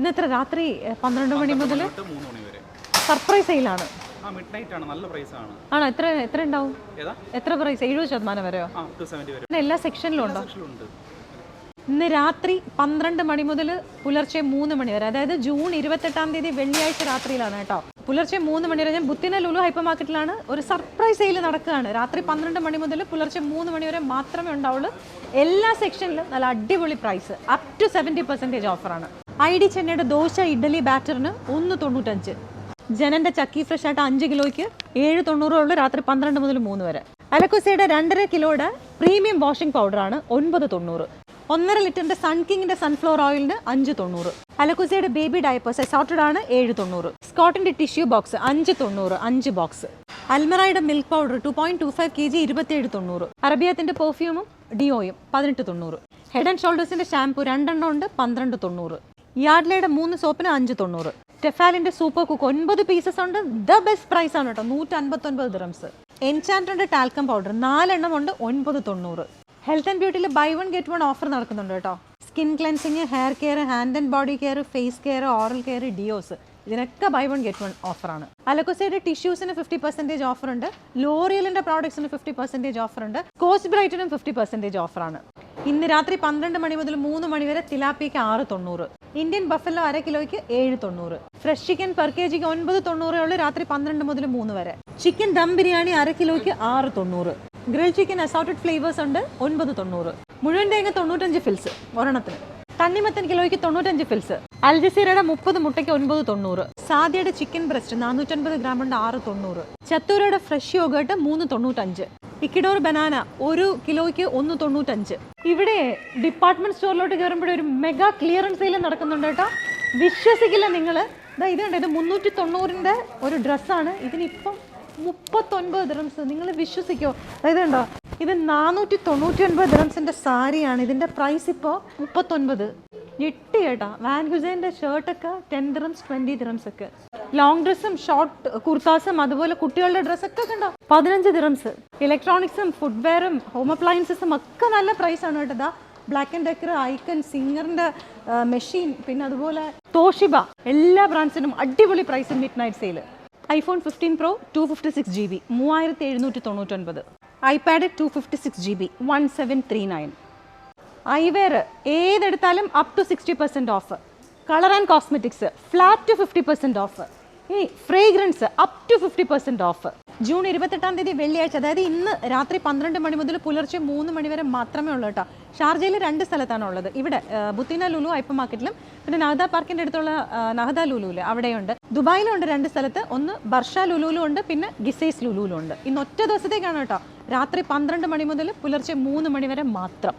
ഇന്ന് എത്ര? രാത്രി പന്ത്രണ്ട് മണി മുതൽ മൂന്ന് മണി വരെ. സർപ്രൈസ് സെയിലാണ്. ആണ്. എത്ര എത്ര ഉണ്ടാവും? എത്ര പ്രൈസ് എഴുപത് ശതമാനം വരെയോ? എല്ലാ സെക്ഷനിലും ഉണ്ട്? ഇന്ന് രാത്രി പന്ത്രണ്ട് മണി മുതൽ പുലർച്ചെ മൂന്ന് മണി വരെ. അതായത് ജൂൺ ഇരുപത്തെട്ടാം തീയതി വെള്ളിയാഴ്ച രാത്രിയിലാണ് കേട്ടോ. പുലർച്ചെ മൂന്ന് മണി വരെ. ഞാൻ ബുത്തിന ലുലു ഹൈപ്പർ മാർക്കറ്റിലാണ് ഒരു സർപ്രൈസ് സെയിൽ നടക്കുകയാണ്. രാത്രി പന്ത്രണ്ട് മണി മുതൽ പുലർച്ചെ മൂന്ന് മണി വരെ മാത്രമേ ഉണ്ടാവുള്ളൂ. എല്ലാ സെക്ഷനിലും നല്ല അടിപൊളി price up to seventy percentage ഓഫറാണ് ഐ ഡി ചെന്നൈയുടെ ദോശ ഇഡ്ഡലി ബാറ്ററിന് ഒന്ന് തൊണ്ണൂറ്റഞ്ച്. ജനന്റെ ചക്കി ഫ്രഷ് ആയിട്ട് അഞ്ച് കിലോയ്ക്ക് ഏഴ് തൊണ്ണൂറുള്ള രാത്രി പന്ത്രണ്ട് മുതൽ മൂന്ന് വരെ. അലക്കുസയുടെ രണ്ടര കിലോയുടെ പ്രീമിയം വാഷിംഗ് പൗഡറാണ് ഒൻപത് തൊണ്ണൂറ്. ഒന്നര ലിറ്ററിന്റെ സൺകിങ്ങിന്റെ സൺഫ്ലവർ ഓയിലിന് അഞ്ച് തൊണ്ണൂറ്. അലക്കുസയുടെ ബേബി ഡയപ്പേഴ്സ് അസോർട്ടഡ് ആണ് ഏഴ് തൊണ്ണൂറ്. സ്കോട്ടിന്റെ ടിഷ്യൂ ബോക്സ് അഞ്ച് തൊണ്ണൂറ് അഞ്ച് box. അൽമറയുടെ milk powder two point two five K G ഇരുപത്തിയേഴ് തൊണ്ണൂറ്. അറബിയത്തിന്റെ പെർഫ്യൂമും ഡിയോയും പതിനെട്ട് തൊണ്ണൂറ്. ഹെഡ് ആൻഡ് ഷോൾഡേഴ്സിന്റെ ഷാംപൂ രണ്ടെണ്ണം ഉണ്ട് പന്ത്രണ്ട് തൊണ്ണൂറ്. യാർഡ്ലയുടെ മൂന്ന് സോപ്പിന് അഞ്ച് തൊണ്ണൂറ്. ടെഫാലിന്റെ സൂപ്പർ കുക്ക് ഒൻപത് പീസസ് ഉണ്ട്. ദ ബെസ്റ്റ് പ്രൈസ് ആണ് കേട്ടോ. നൂറ്റി അൻപത്തൊൻപത് ദിറംസ് എൻചാന്റഡ് ടാൽക്കം പൗഡർ നാലെണ്ണം ഉണ്ട് ഒൻപത് തൊണ്ണൂറ്. Health and ബ്യൂട്ടിയിൽ buy one get one offer നടക്കുന്നുണ്ട് കേട്ടോ. Skin cleansing hair care hand and body care face care oral care deos ഇതിനൊക്കെ ബൈ വൺ ഗെറ്റ് വൺ ഓഫറാണ് അലക്കോസയുടെ ടിഷ്യൂസിന് ഫിഫ്റ്റി ഓഫർ ഉണ്ട്. ലോറിയലിന്റെ പ്രോഡക്ട്സിന് ഫിഫ്റ്റി ഓഫർ ഉണ്ട്. കോസ് ബ്രൈറ്റിനും ഫിഫ്റ്റി പെർസെന്റേജ് ഓഫറാണ് ഇന്ന് രാത്രി പന്ത്രണ്ട് മണി മുതൽ മൂന്ന് മണി വരെ തിലാപ്പിക്ക് ആറ് തൊണ്ണൂറ്. ഇന്ത്യൻ ബഫലോ അര കിലോയ്ക്ക് ഏഴ് തൊണ്ണൂറ്. ഫ്രഷ് ചിക്കൻ പെർ കെ ജിക്ക് ഒൻപത് തൊണ്ണൂറേ ഉള്ളൂ രാത്രി പന്ത്രണ്ട് മുതൽ മൂന്ന് വരെ. ചിക്കൻ ദം ബിരിയാണി അര കിലോയ്ക്ക് ആറ് തൊണ്ണൂറ്. ഗ്രിൽ ചിക്കൻ അസോർട്ടഡ് ഫ്ലേവേഴ്സ് ഉണ്ട് ഒൻപത് തൊണ്ണൂറ്. മുഴുവൻ തേങ്ങ തൊണ്ണൂറ്റഞ്ച് ഫിൽസ് ഒരെണ്ണത്തിന്. തണ്ണിമത്തൻ കിലോയ്ക്ക് തൊണ്ണൂറ്റഞ്ച് ഫിൽസ് അൽജസീറയുടെ മുപ്പത് മുട്ടയ്ക്ക് ഒൻപത് തൊണ്ണൂറ്. സാദിയുടെ ചിക്കൻ ബ്രസ്റ്റ് നാനൂറ്റൻപത് ഗ്രാം ഉണ്ട് ആറ് തൊണ്ണൂറ്. ചത്തൂരയുടെ ഫ്രഷ് യോഗേട്ട് മൂന്ന് തൊണ്ണൂറ്റഞ്ച്. ഇക്കിഡോർ ബനാന ഒരു കിലോയ്ക്ക് ഒന്ന് തൊണ്ണൂറ്റഞ്ച്. ഇവിടെ ഡിപ്പാർട്ട്മെന്റ് സ്റ്റോറിലോട്ട് കയറുമ്പോഴേ ഒരു മെഗാ ക്ലിയറൻസ് സെയിൽ നടക്കുന്നുണ്ട് കേട്ടോ. വിശ്വസിക്കില്ല നിങ്ങൾ ഇതാ ഇത് കണ്ടോ ഇത് മുന്നൂറ്റി തൊണ്ണൂറിന്റെ ഒരു ഡ്രസ്സാണ് ഇതിനിപ്പം മുപ്പത്തൊൻപത് ദ്രംസ് നിങ്ങൾ വിശ്വസിക്കോ. അതായത് കണ്ടോ ഇത് നാനൂറ്റി തൊണ്ണൂറ്റി ഒൻപത് ദ്രംസിന്റെ സാരിയാണ്. ഇതിന്റെ പ്രൈസ് ഇപ്പോൾ മുപ്പത്തൊൻപത്. ഞെട്ടി കേട്ടോ. വാൻ ഹുസൈന്റെ ഷർട്ടൊക്കെ ടെൻ ദ്രംസ് ട്വന്റി ദ്രംസ് ഒക്കെ. ലോങ് ഡ്രസ്സും ഷോർട്ട് കുർത്താസും അതുപോലെ കുട്ടികളുടെ ഡ്രസ്സൊക്കെ കണ്ടോ? പതിനഞ്ച് ദിറംസ് ഇലക്ട്രോണിക്സും ഫുഡ്വെയറും ഹോം അപ്ലയൻസസും ഒക്കെ നല്ല പ്രൈസാണ് കേട്ടോ. ഇതാ ബ്ലാക്ക് ആൻഡ് ഡെക്കർ ഐക്കൺ സിംഗറിന്റെ മെഷീൻ പിന്നെ അതുപോലെ തോഷിബ എല്ലാ ബ്രാൻഡ്സിനും അടിപൊളി price midnight sale iPhone fifteen pro two fifty six G B മൂവായിരത്തി എഴുന്നൂറ്റി തൊണ്ണൂറ്റൊൻപത്. IPad two fifty six G B one seven three nine eyewear ഏതെടുത്താലും up to sixty percent off colour and cosmetics flat to fifty percent off ഇനി fragrance up to fifty percent off June ഇരുപത്തെട്ടാം തീയതി വെള്ളിയാഴ്ച അതായത് ഇന്ന് രാത്രി പന്ത്രണ്ട് മണി മുതൽ പുലർച്ചെ മൂന്ന് മണി വരെ മാത്രമേ ഉള്ളൂ കേട്ടോ. ഷാർജയിൽ രണ്ട് സ്ഥലത്താണ് ഉള്ളത്. ഇവിടെ ബുത്തിന ലുലു ഹൈപ്പർ മാർക്കറ്റിലും പിന്നെ നഹദ പാർക്കിന്റെ അടുത്തുള്ള നഹദ ലുലുവിൽ അവിടെയുണ്ട്. ദുബായിലും ഉണ്ട് രണ്ട് സ്ഥലത്ത്. ഒന്ന് ബർഷ ലുലുവിലും ഉണ്ട് പിന്നെ ഗിസൈസ് ലുലുവിലും ഉണ്ട്. ഇന്ന് ഒറ്റ ദിവസത്തേക്കാണ് കേട്ടോ. രാത്രി പന്ത്രണ്ട് മണി മുതൽ പുലർച്ചെ മൂന്ന് മണി വരെ മാത്രം.